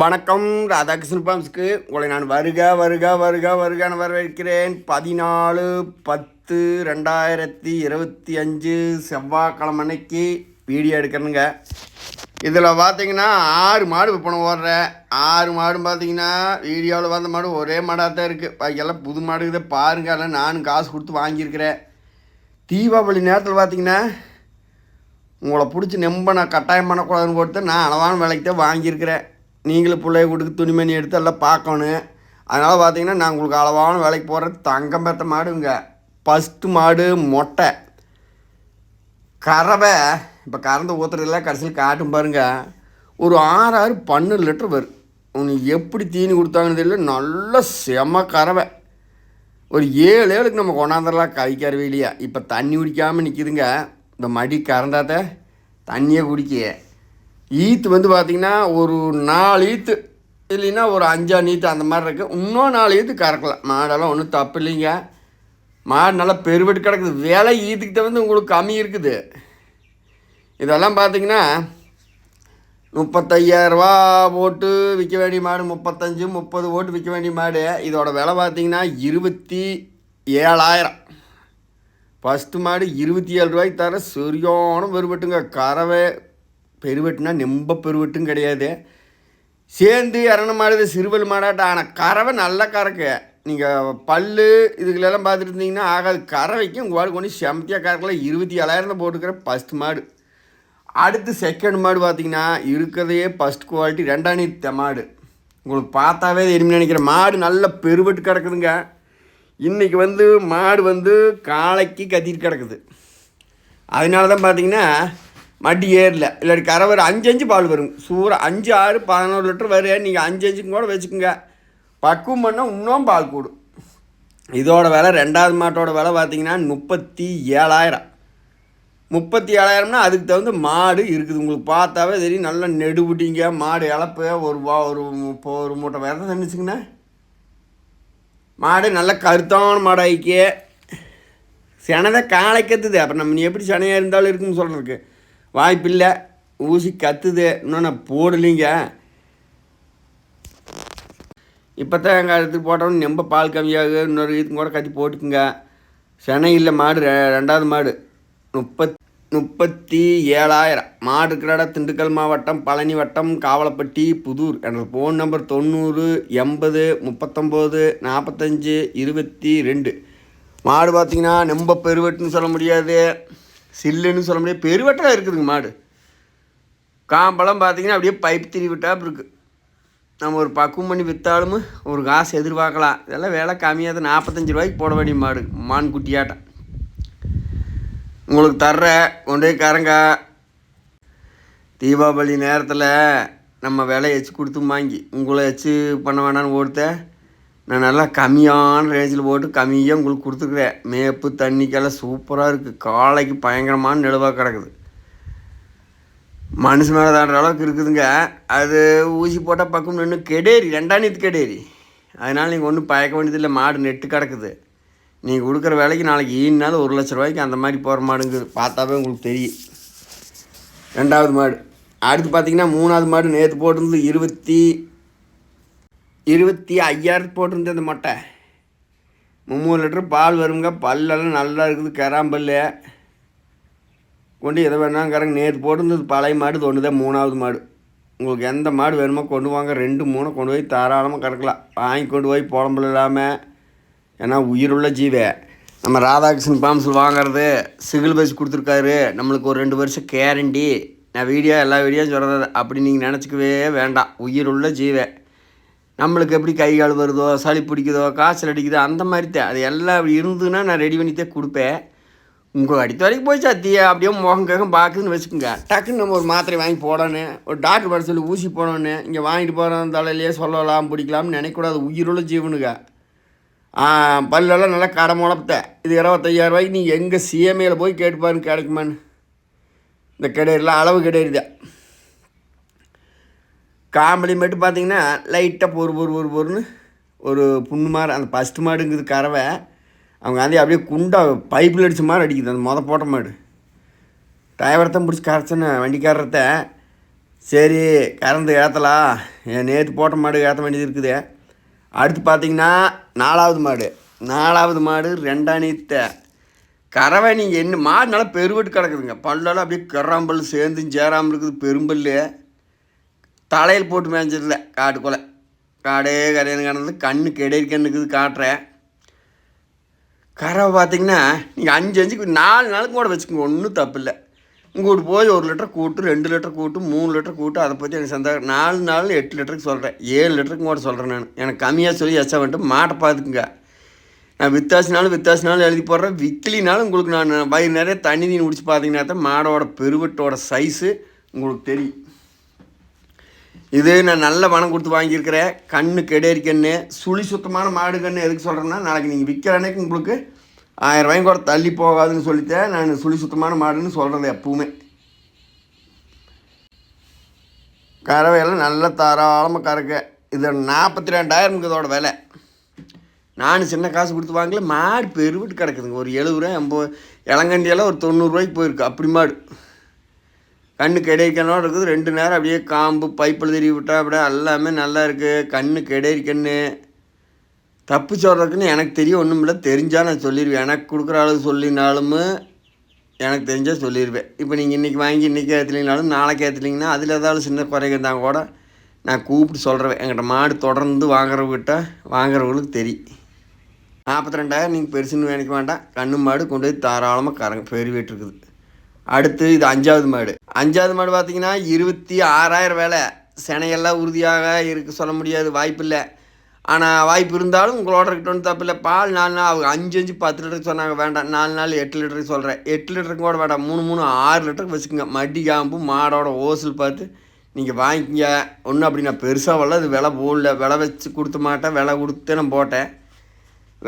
வணக்கம் ராதாகிருஷ்ணன் பாம்ஸ்க்கு. உங்களை நான் வருக வருக வருக வருகான்னு வரவேற்கிறேன். பதினாலு பத்து ரெண்டாயிரத்தி இருபத்தி அஞ்சு செவ்வாய்க்கிழமை அன்னைக்கு வீடியோ எடுக்கிறேனுங்க இதில் பார்த்தீங்கன்னா ஆறு மாடு விற்பனை ஓடுறேன் ஆறு மாடும் பார்த்தீங்கன்னா வீடியோவில் வந்த மாடு ஒரே மாடாக தான் இருக்குது பாக்கியெல்லாம் புது மாடு இதை பாருங்க எல்லாம் நானும் காசு கொடுத்து வாங்கியிருக்கிறேன். தீபாவளி நேரத்தில் பார்த்தீங்கன்னா உங்களை பிடிச்சி நம்ப நான் கட்டாயம் பண்ணக்கூடாதுன்னு கொடுத்து நான் அளவான விலைக்கு தான் வாங்கியிருக்கிறேன். நீங்களும் பிள்ளைய கொடுத்து துணிமணி எடுத்து எல்லாம் பார்க்கணும். அதனால் பார்த்தீங்கன்னா நான் உங்களுக்கு அளவான விலைக்கு போடுறது தங்கம் பெற்ற மாடுங்க. ஃபஸ்ட்டு மாடு மொட்டை. கறவை இப்போ கறந்து ஊற்றுறதெல்லாம் கடைசியில் காட்டும் பாருங்க. ஒரு ஆறு ஆறு பன்னெண்டு லிட்டர் வரும் உனக்கு எப்படி தீனி கொடுத்தாங்கன்னு தெரியல. நல்ல செம கறவை. ஒரு ஏழு ஏழுக்கு நம்ம கொண்டாந்துடலாம். கை இல்லையா இப்போ தண்ணி குடிக்காமல் நிற்கிதுங்க இந்த மடி கறந்தாத்த தண்ணியே குடிக்க. ஈத்து வந்து பார்த்திங்கன்னா ஒரு நாலு ஈத்து இல்லைன்னா ஒரு அஞ்சா நீத்து அந்த மாதிரி இருக்குது இன்னும் நாலு ஈத்து கறக்கலாம் மாடெல்லாம் ஒன்றும் தப்பு இல்லைங்க. மாடு நல்லா பெருவெட்டு கிடக்குது. விலை ஈத்துக்கிட்ட வந்து உங்களுக்கு கம்மி இருக்குது. இதெல்லாம் பார்த்தீங்கன்னா முப்பத்தையாயிரரூபா போட்டு விற்க வேண்டிய மாடு முப்பத்தஞ்சு முப்பது போட்டு விற்க வேண்டிய மாடு. இதோட விலை பார்த்திங்கன்னா இருபத்தி ஏழாயிரம். ஃபஸ்ட்டு மாடு இருபத்தி ஏழு ரூபாய்க்கு தர சரியான வெறுபட்டுங்க கறவை பெருவெட்டுனா நெம்ப பெருவெட்டும் கிடையாது. சேர்ந்து இறன மாடுது சிறுவல் மாடாட்டம். ஆனால் கறவை நல்ல கறக்கு. நீங்கள் பல் இதுகளெல்லாம் பார்த்துட்டு இருந்தீங்கன்னா ஆகாது. கறவைக்கு உங்கள் மாடு கொண்டு செமத்தியாக கறக்கலாம் இருபத்தி ஏழாயிரம் போட்டுக்கிற ஃபஸ்ட் மாடு. அடுத்து செகண்ட் மாடு பார்த்தீங்கன்னா இருக்கிறதையே ஃபஸ்ட் குவாலிட்டி ரெண்டாம் நீத்த மாடு. உங்களுக்கு பார்த்தாவே தெரியும் நினைக்கிறேன். மாடு நல்ல பெருவெட்டு கிடக்குதுங்க. இன்றைக்கி வந்து மாடு வந்து காலைக்கு கத்திட்டு கிடக்குது. அதனால தான் பார்த்தீங்கன்னா மடி ஏறல இல்லாட்டி கரை வரும் அஞ்சு அஞ்சு பால் வரும். சூற அஞ்சு ஆறு பதினோரு லிட்டர் வரும் நீங்கள் அஞ்சு அஞ்சுக்கும் கூட வச்சுக்கோங்க. பக்குவம் பண்ணால் இன்னும் பால் கூடும். இதோட விலை ரெண்டாவது மாட்டோட விலை பார்த்தீங்கன்னா முப்பத்தி ஏழாயிரம் முப்பத்தி ஏழாயிரம்னா அதுக்கு தகுந்த மாடு இருக்குது. உங்களுக்கு பார்த்தாவே தெரியும். நல்லா நெடுபுட்டிங்க மாடு இழப்பு ஒரு வா ஒரு இப்போ ஒரு மூட்டை விரதம் தண்ணிச்சுங்கண்ணா மாடு நல்ல கருத்தான மாடு ஆயிக்கே செனதை காலை அப்புறம் நம்ம நீ எப்படி சனையாக இருந்தாலும் இருக்குன்னு சொல்கிறதுக்கு வாய்ப்பில்லை. ஊசி கத்துது. இன்னும் நான் போடலைங்க. இப்போ தான் எங்கள் எடுத்துட்டு போட்டோம்னு ரொம்ப பால் கம்மியாகுது. இன்னொரு இதுக்கும் கூட கட்டி போட்டுக்குங்க. செனை இல்லை மாடு. ரெ- ரெண்டாவது மாடு. முப்பத் முப்பத்தி ஏழாயிரம் மாடு இருக்கிற இடம் திண்டுக்கல் மாவட்டம் பழனி வட்டம் காவலப்பட்டி புதூர். என்ற ஃபோன் நம்பர் தொண்ணூறு எண்பது முப்பத்தொம்போது நாற்பத்தஞ்சு இருபத்தி ரெண்டு. மாடு பார்த்தீங்கன்னா நம்ப பெருவெட்டுன்னு சொல்ல முடியாது. சில்லுன்னு சொல்ல முடியாது. பெருவெட்டாக இருக்குதுங்க மாடு. காம்பெல்லாம் பார்த்தீங்கன்னா அப்படியே பைப் திரி இருக்குது நம்ம ஒரு பக்குவம் பண்ணி விற்றாலும் ஒரு காசு எதிர்பார்க்கலாம். இதெல்லாம் விலை கம்மியாக தான். நாற்பத்தஞ்சு ரூபாய்க்கு போட வேண்டிய மாடு. மான் குட்டியாட்டம் உங்களுக்கு தர்ற கொண்டே காரங்க கரங்க தீபாவளி நேரத்தில் நம்ம விலை எச்சு கொடுத்து வாங்கி உங்களை எச்சு பண்ண வேணான்னு ஒருத்தன் நான் நல்லா கம்மியான ரேஞ்சில் போட்டு கம்மியாக உங்களுக்கு கொடுத்துருக்குறேன். மேப்பு தண்ணிக்கெல்லாம் சூப்பராக இருக்குது காலைக்கு பயங்கரமான நிலவாக கிடக்குது. மனுஷன் மேலே தாண்டுற அளவுக்கு இருக்குதுங்க. அது ஊசி போட்டால் பக்கம் நின்று கெடேரி ரெண்டாம் நீத்து கெடேரி. அதனால் நீங்கள் ஒன்றும் பயக்க வேண்டியதில்லை. மாடு நெட்டு கிடக்குது. நீங்கள் கொடுக்குற வேலைக்கு நாளைக்கு ஈனாலும் ஒரு லட்ச ரூபாய்க்கு அந்த மாதிரி போகிற மாடுங்குது பார்த்தாவே உங்களுக்கு தெரியும். ரெண்டாவது மாடு. அடுத்து பார்த்தீங்கன்னா மூணாவது மாடு நேற்று போட்டிருந்தது இருபத்தி இருபத்தி ஐயாயிரத்து போட்டிருந்தது அந்த மொட்டை. முந்நூறு லிட்டர் பால் வருங்க பல்லெல்லாம் நல்லா இருக்குது. கராம்பல் கொண்டு எதை வேணாங்கிறாங்க கறங்க. நேற்று போட்டிருந்தது பழைய மாடு ஒன்று தான் மூணாவது மாடு. உங்களுக்கு எந்த மாடு வேணுமோ கொண்டு வாங்க. ரெண்டு மூணு கொண்டு போய் தாராளமாக கறக்கலாம். வாங்கி கொண்டு போய் புலம்புல இல்லாமல் ஏன்னா உயிருள்ள ஜீவே. நம்ம ராதாகிருஷ்ணன் பாம்ஸில் வாங்குறது சிகில் பஸ் கொடுத்துருக்காரு. நம்மளுக்கு ஒரு ரெண்டு வருஷம் கேரண்டி நான் வீடியோ எல்லா வீடியோ சொல்கிறது அப்படி நீங்கள் நினச்சிக்கவே வேண்டாம். உயிருள்ள ஜீவே. நம்மளுக்கு எப்படி கை கால் வருதோ சளி பிடிக்குதோ காய்ச்சல் அடிக்குதோ அந்த மாதிரி தான். அது எல்லாம் அப்படி இருந்ததுன்னா நான் ரெடி பண்ணித்தே கொடுப்பேன். உங்கள் அடித்த வரைக்கும் போய் சத்தியா அப்படியே முகம் கேகம் பார்க்குதுன்னு வச்சுக்கோங்க. டக்குன்னு நம்ம ஒரு மாத்திரை வாங்கி போடணும். ஒரு டாக்டர் வர சொல்லி ஊசி போடணும். இங்கே வாங்கிட்டு போகிறோம் தலையிலேயே சொல்லலாம் பிடிக்கலாம்னு நினைக்கக்கூடாது. உயிருள்ள ஜீவனுங்க. பல்லெல்லாம் நல்லா கடை முளப்பத்த இது இருபத்தையாயிரரூபாய்க்கு நீங்கள் எங்கே சிஎம்ஏல போய் கேட்டு கிடைக்குமான்னு. இந்த கிடையில அளவு கிடையாது காம்பளி மட்டும் பார்த்தீங்கன்னா லைட்டாக பொறு பொறு பொறு பொறுன்னு ஒரு புண்ணு மாதிரி அந்த ஃபஸ்ட்டு மாடுங்குது கறவை. அவங்க வந்து அப்படியே குண்டாக பைப்பில் அடித்த மாதிரி அடிக்குது அந்த மொதல் போட்ட மாடு. டிரைவரை தான் பிடிச்சி கரைச்சேன்னு வண்டிக்காரத்த சரி கறந்து ஏற்றலாம் என் நேற்று போட்ட மாடு ஏற்ற வேண்டியது இருக்குது. அடுத்து பார்த்தீங்கன்னா நாலாவது மாடு. நாலாவது மாடு ரெண்டாணித்த கறவை நீங்கள் என்ன மாடு நல்லா பெருவெட்டு கிடக்குதுங்க. பல்லெல்லாம் அப்படியே கறாம்பல் சேர்ந்து சேராமல் இருக்குது பெரும்பல் தலையில் போட்டு மேய்ஞ்சதில்ல காட்டுக்குள்ளே காடே கரையான கிடந்தது கண்ணு கெடையில் கண்ணுக்குது காட்டுறேன் கறவை பார்த்தீங்கன்னா நீங்கள் அஞ்சு அஞ்சுக்கு நாலு நாளுக்கு கூட வச்சுக்கோங்க ஒன்றும் தப்பு இல்லை. உங்கள்கிட்ட போய் ஒரு லிட்டர் கூட்டு ரெண்டு லிட்டர் கூட்டு மூணு லிட்டர் கூட்டு அதை பற்றி எனக்கு சந்தா நாலு நாள் எட்டு லிட்டருக்கு சொல்கிறேன் ஏழு லிட்டருக்கு கூட சொல்கிறேன் நான். எனக்கு கம்மியாக சொல்லி எச்சா வந்துட்டு மாட்டை பார்த்துக்குங்க. நான் வித்தாசினாலும் வித்தாசினாலும் எழுதி போடுறேன். விக்கிலினாலும் உங்களுக்கு நான் வயிறு நிறைய தண்ணி தண்ணி குடிச்சு பார்த்தீங்கன்னா தான் மாடோட பெருவட்டோட சைஸு உங்களுக்கு தெரியும். இது நான் நல்ல பணம் கொடுத்து வாங்கியிருக்கிறேன். கண்ணு கெடேரி கண்ணு சுழி சுத்தமான மாடு கண்ணு எதுக்கு சொல்கிறேன்னா நாளைக்கு நீங்கள் விற்கிற அன்னைக்கு உங்களுக்கு ஆயிரம் ரூபாயும் கூட தள்ளி போகாதுன்னு சொல்லித்தேன் நான் சுழி சுத்தமான மாடுன்னு சொல்கிறது எப்பவுமே. கறவையெல்லாம் நல்ல தாராளமாக கறக்க. இது நாற்பத்தி ரெண்டாயிரம் இதோட விலை. நான் சின்ன காசு கொடுத்து வாங்கல மாடு பெருவிட்டு கிடக்குதுங்க. ஒரு எழுபது ரூபா எண்பது இளங்கண்டியெல்லாம் ஒரு தொண்ணூறுரூவாய்க்கு போயிருக்கு. அப்படி மாடு. கண்ணு கிடைக்கணும் இருக்குது. ரெண்டு நேரம் அப்படியே காம்பு பைப்பில் திருவி விட்டா அப்படியே எல்லாமே நல்லா இருக்குது கண்ணு கிடை தப்பு சொல்கிறதுக்குன்னு எனக்கு தெரியும் ஒன்றும் இல்லை. தெரிஞ்சால் நான் சொல்லிடுவேன் எனக்கு கொடுக்குற அளவு சொல்லினாலும் எனக்கு தெரிஞ்சால் சொல்லிடுவேன் இப்போ நீங்கள் இன்றைக்கி வாங்கி இன்றைக்கி ஏற்றுலீங்கனாலும் நாளைக்கு ஏற்றுலீங்கன்னா அதில் ஏதாவது சின்ன குறைங்க இருந்தால் கூட நான் கூப்பிட்டு சொல்கிறேன் என்கிட்ட மாடு தொடர்ந்து வாங்குறவங்கிட்ட வாங்குறவங்களுக்கு தெரியும் நாற்பத்தி ரெண்டாயிரம் நீங்கள் பெருசுன்னு நினைக்க வேண்டாம். கண்ணு மாடு கொண்டு போய் தாராளமாக கரங்க பெருவிட்டுருக்குது அடுத்து இது அஞ்சாவது மாடு. அஞ்சாவது மாடு பார்த்தீங்கன்னா இருபத்தி ஆறாயிரம் வேலை. செனையெல்லாம் உறுதியாக இருக்க சொல்ல முடியாது வாய்ப்பு இல்லை. ஆனால் வாய்ப்பு இருந்தாலும் உங்களோட இருக்கட்டும் தப்பு இல்லை. பால் நாலு நாள் அவங்க அஞ்சு அஞ்சு பத்து லிட்டருக்கு சொன்னாங்க வேண்டாம் நாலு நாள் எட்டு லிட்டருக்கு சொல்கிறேன் எட்டு லிட்டருக்கு கூட வேண்டாம் மூணு மூணு ஆறு லிட்டருக்கு வச்சுக்கோங்க. மடி காம்பு மாடோட ஓசல் பார்த்து நீங்கள் வாங்கிக்கிங்க. ஒன்றும் அப்படி நான் பெருசாக வரல அது விலை போடல. விலை வச்சு கொடுத்த மாட்டேன் விலை கொடுத்து நான் போட்டேன்.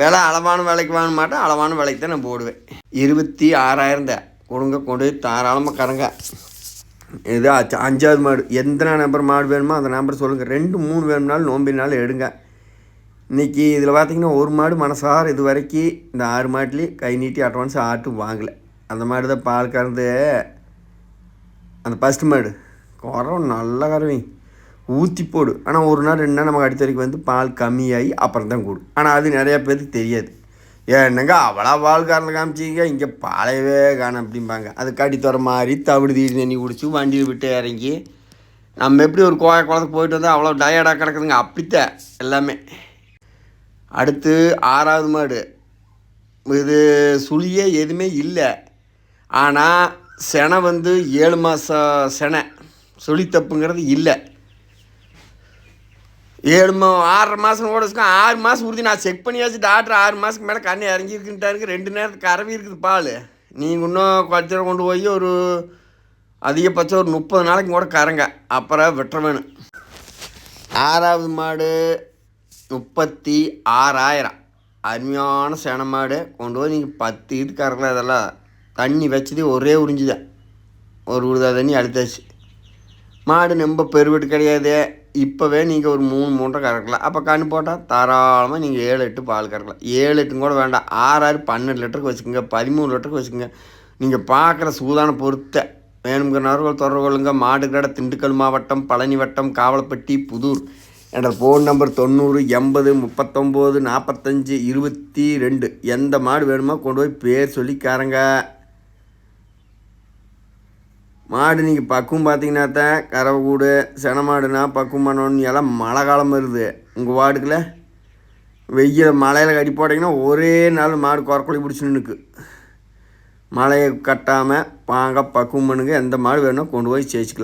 விலை அளவான விலைக்கு வாங்க மாட்டேன் அளவான விலைக்கு தான் நான் போடுவேன். இருபத்தி ஆறாயிரம் தான். கொடுங்க கொண்டு போய் தாராளமாக கறங்க. இது அஞ்சாவது மாடு. எந்த நம்பர் மாடு வேணுமோ அந்த நம்பர் சொல்லுங்கள் ரெண்டு மூணு வேணும்னாலும் நோம்பினாலும் எடுங்க. இன்றைக்கி இதில் பார்த்திங்கன்னா ஒரு மாடு மனசார் இது வரைக்கும் இந்த ஆறு மாட்டிலையும் கை நீட்டி அட்வான்ஸ் ஆட்டும் வாங்கலை. அந்த மாடு தான் பால் கறந்து அந்த ஃபஸ்ட்டு மாடு. குறவு நல்ல கறவை. ஊற்றி போடு. ஆனால் ஒரு நாள் ரெண்டு நாள் நமக்கு அடுத்த வரைக்கும் வந்து பால் கம்மியாகி அப்புறம் தான் கூடும் ஆனால் அது நிறையா பேருக்கு தெரியாது. என்னங்க அவ்வளோ வாழ்க்காரில் காமிச்சிங்க இங்கே பாலையவே காணும் அப்படிம்பாங்க. அது கடித்தர மாதிரி தவிடு தீடு தண்ணி குடிச்சு வண்டியில் விட்டு இறங்கி நம்ம எப்படி ஒரு கோய குளத்துக்கு போயிட்டு வந்தால் அவ்வளோ டயர்டாக கிடக்குதுங்க? அப்படித்தான் எல்லாமே. அடுத்து ஆறாவது மாடு. இது சுழியே எதுவுமே இல்லை. ஆனால் செனை வந்து ஏழு மாதம் செனை. சுழி தப்புங்கிறது இல்லை. ஏழு மா ஆறரை மாதம் கூட வச்சுக்கோ ஆறு மாதம் உறுதி. நான் செக் பண்ணியாச்சு டாக்டர் ஆறு மாதத்துக்கு மேலே கண்ணு இறங்கியிருக்குன்ட்டாருக்கு ரெண்டு நேரத்துக்கு கறவி இருக்குது பால். நீங்கள் இன்னும் கொஞ்சம் கொண்டு போய் ஒரு அதிகபட்சம் ஒரு முப்பது நாளைக்கு கூட கறங்க. அப்புறம் விட்டுற வேணும் ஆறாவது மாடு முப்பத்தி ஆறாயிரம். அருமையான சேன மாடு. கொண்டு போய் நீங்கள் பத்து இது கறக்கலாம் அதெல்லாம் தண்ணி வச்சது ஒரே உறிஞ்சுதான். ஒரு உருதா தண்ணி அழுத்தாச்சு மாடு ரொம்ப பெருவெட்டு கிடையாது. இப்போவே நீங்கள் ஒரு மூணு மூன்றரை கறக்கலாம். அப்போ கண்ணு போட்டால் தாராளமாக நீங்கள் ஏழு எட்டு பால் கறக்கலாம். ஏழு எட்டும் கூட வேண்டாம். ஆறு ஆறு பன்னெண்டு லிட்டருக்கு வச்சுக்கோங்க. பதிமூணு லிட்டருக்கு வச்சுக்கோங்க. நீங்கள் பார்க்குற சூதான பொறுத்த வேணுங்கிறவர்கள் தொடர்பு கொள்ளுங்க. மாடுகடை திண்டுக்கல் மாவட்டம் பழனி வட்டம் காவலப்பட்டி புதூர். என்ற ஃபோன் நம்பர் தொண்ணூறு எண்பது முப்பத்தொம்போது நாற்பத்தஞ்சு இருபத்தி ரெண்டு. எந்த மாடு வேணுமோ கொண்டு போய் பேர் சொல்லிக்காரங்க. மாடு நீங்கள் பக்குவம் பார்த்தீங்கன்னா தான் கறவை கூடு சென மாடுனா பக்குவம் பண்ணணும்னு எல்லாம் மழை காலம் வருது. உங்கள் வார்டுக்கில் வெயில் மழையில் கடி போட்டிங்கன்னா ஒரே நாள் மாடு குறக்குழி பிடிச்சின்னு மழையை கட்டாமல் பாங்க பக்குவம் பண்ணுங்க. எந்த மாடு வேணும் கொண்டு போய் சேர்ச்சிக்கலாம்